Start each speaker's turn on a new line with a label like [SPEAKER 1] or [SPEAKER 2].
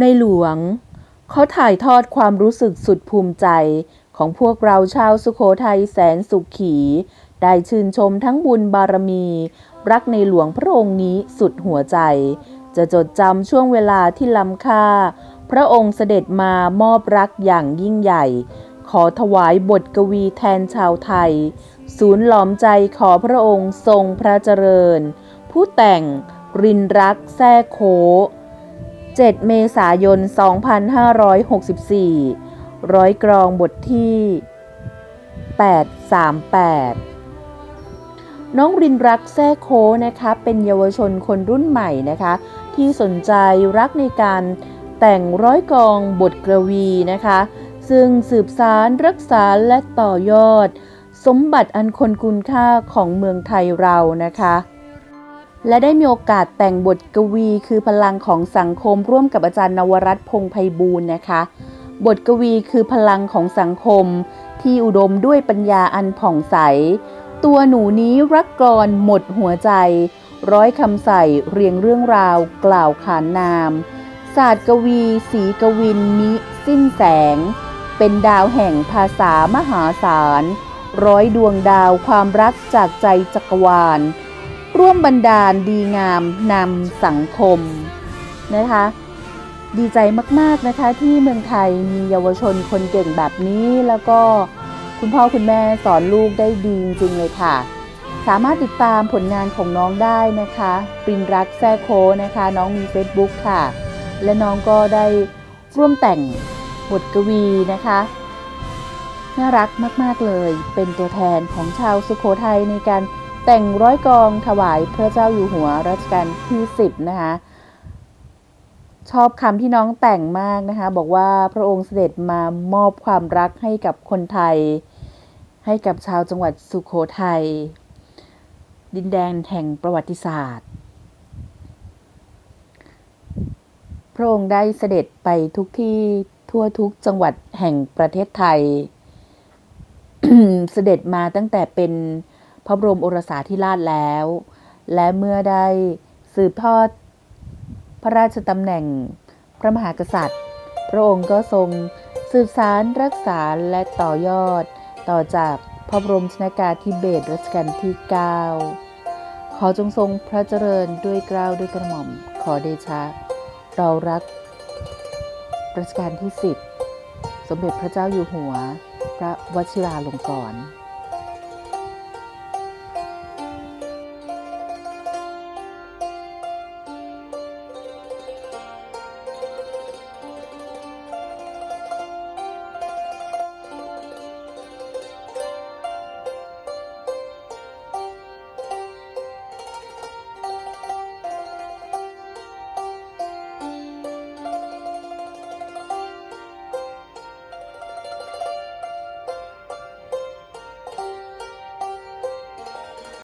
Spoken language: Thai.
[SPEAKER 1] ในหลวง เขาถ่ายทอดความรู้สึกสุดภูมิใจของพวกเราชาวสุโขทัยแสนสุขขี ได้ชื่นชมทั้งบุญบารมี รักในหลวงพระองค์นี้สุดหัวใจ จะจดจำช่วงเวลาที่ล้ำค่า พระองค์เสด็จมามอบรักอย่างยิ่งใหญ่ ขอถวายบทกวีแทนชาวไทย ศูนย์หลอมใจขอพระองค์ทรงพระเจริญ ผู้แต่งรินรักแท้โค 7 เมษายน 2564 ร้อยกรองบทที่ 838 น้องรินรักแท้โคนะคะ เป็นเยาวชนคนรุ่นใหม่นะคะ ที่สนใจรักในการแต่งร้อยกรองบทกระวีนะคะ ซึ่งสืบสารรักษาและต่อยอด สมบัติอันคนคุณค่าของเมืองไทยเรานะคะ และได้มีโอกาสแต่งบทกวี คือพลังของสังคมร่วมกับอาจารย์นวรัตน์พงไพบูลย์นะคะ บทกวีคือพลังของสังคม ที่อุดมด้วยปัญญาอันผ่องใส ตัวหนูนี้รักกรอนหมดหัวใจ ร้อยคำใส่เรียงเรื่องราว กล่าวขานนาม ศาสตร์กวี สีกวินมิ สิ้นแสง เป็นดาวแห่งภาษามหาศาล ร้อยดวงดาวความรักจากใจจักรวาล ร่วมบันดาลดีงามนำสังคมนะคะ ดีใจมากๆนะคะที่เมืองไทยมีเยาวชนคนเก่งแบบนี้แล้วก็คุณพ่อคุณแม่สอนลูกได้ดีจริงๆเลยค่ะ สามารถติดตามผลงานของน้องได้นะคะปรินรักแซ่โคนะคะ น้องมี Facebook ค่ะ และน้องก็ได้ร่วมแต่งบทกวีนะคะน่ารักมาก ๆ เลย เป็นตัวแทนของชาวสุโขทัยในการ แต่งร้อยกองถวายพระเจ้าอยู่หัวรัชกาลที่ 10 นะคะชอบคำที่น้องแต่งมากนะคะ บอกว่าพระองค์เสด็จมามอบความรักให้กับคนไทย ให้กับชาวจังหวัดสุโขทัยดินแดนแห่งประวัติศาสตร์ พระองค์ได้เสด็จไปทุกที่ทั่วทุกจังหวัดแห่งประเทศไทย เสด็จมาตั้งแต่เป็น พระบรมโอรสาธิราชแล้ว และเมื่อได้สืบทอดพระราชตำแหน่งพระมหากษัตริย์ พระองค์ก็ทรงสืบสารรักษาและต่อยอด ต่อจากพระบรมชนากาธิเบศรรัชกาลที่ 9 ขอจงทรงพระเจริญด้วยเกล้าวด้วยกระหม่อม ขอเดชะ เรารักรัชกาลที่ 10 สมเด็จพระเจ้าอยู่หัว พระวชิราลงกรณ์